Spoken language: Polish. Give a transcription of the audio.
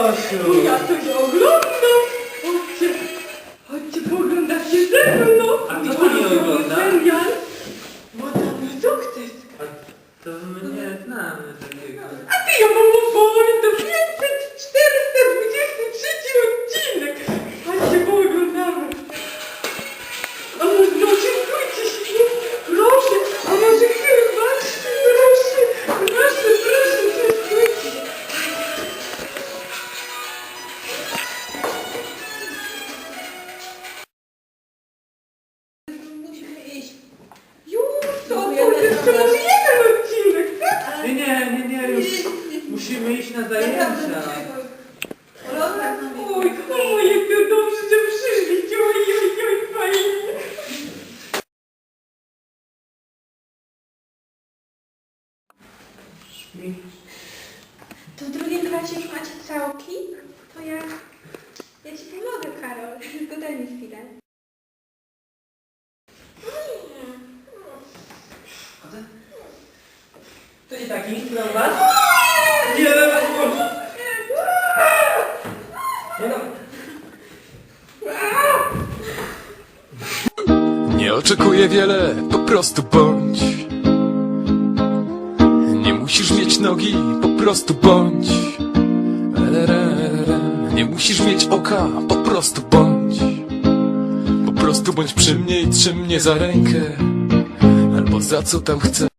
Jasiu! Ja to się oglądam! Chodźcie, chodźcie pooglądać się ze mną! A co pani ogląda? Serial Madame Sukces. No A to my nie znamy takiego. A ty ją na Naprawdę zajęcia. przyjmuj. Lola, Oj, o, jak to dobrze, że przyszli. Oj, oj, oj, fajnie. Śpi. To w drugiej klasie już macie całki? To ja... Ja ci pomogę, Karol. Tylko daj mi chwilę. To nie taki, dla was? Nie, oczekuję wiele, po prostu bądź. Nie musisz mieć nogi, po prostu bądź. Nie musisz mieć oka, po prostu bądź. Po prostu bądź przy mnie i trzym mnie za rękę. Albo za co tam chcesz.